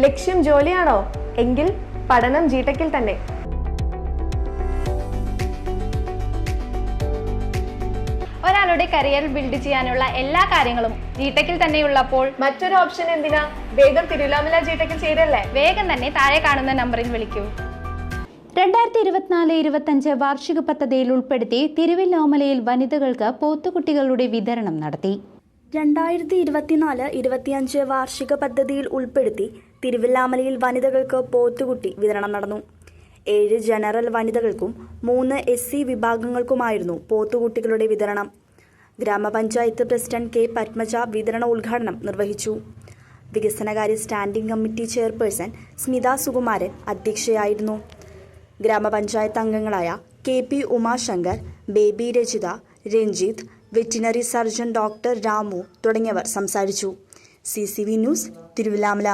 ലക്ഷ്യം ജോലിയാണോ? എങ്കിൽ പഠനം ജീട്ടക്കിൽ തന്നെ. ഒരാളുടെ കരിയർ ബിൽഡ് ചെയ്യാനുള്ള എല്ലാ കാര്യങ്ങളും ജീടെക്കിൽ തന്നെ ഉള്ളപ്പോൾ മറ്റൊരു ഓപ്ഷൻ എന്തിനാ? വേഗം തിരുവിലാമല ജീട്ടക്കിൽ ചെയ്തല്ലേ വേഗം തന്നെ താഴെ കാണുന്ന നമ്പറിൽ വിളിക്കൂ. രണ്ടായിരത്തി ഇരുപത്തിനാല് ഇരുപത്തഞ്ച് വാർഷിക പദ്ധതിയിൽ ഉൾപ്പെടുത്തി തിരുവല്ലോമലയിൽ വനിതകൾക്ക് പോത്തുകുട്ടികളുടെ വിതരണം നടത്തി. രണ്ടായിരത്തി ഇരുപത്തിനാല് ഇരുപത്തിയഞ്ച് വാർഷിക പദ്ധതിയിൽ ഉൾപ്പെടുത്തി തിരുവില്ലാമലയിൽ വനിതകൾക്ക് പോത്തുകുട്ടി വിതരണം നടന്നു. ഏഴ് ജനറൽ വനിതകൾക്കും മൂന്ന് എസ് സി വിഭാഗങ്ങൾക്കുമായിരുന്നു പോത്തുകുട്ടികളുടെ വിതരണം. ഗ്രാമപഞ്ചായത്ത് പ്രസിഡന്റ് കെ പത്മജ വിതരണ ഉദ്ഘാടനം നിർവഹിച്ചു. വികസനകാര്യ standing committee chairperson Smitha Sukumaran അധ്യക്ഷയായിരുന്നു. ഗ്രാമപഞ്ചായത്ത് അംഗങ്ങളായ K P Umashankar Baby Rachitha Ranjith veterinary surgeon doctor Ramu തുടങ്ങിയവർ സംസാരിച്ചു. C news Thiruvilwamala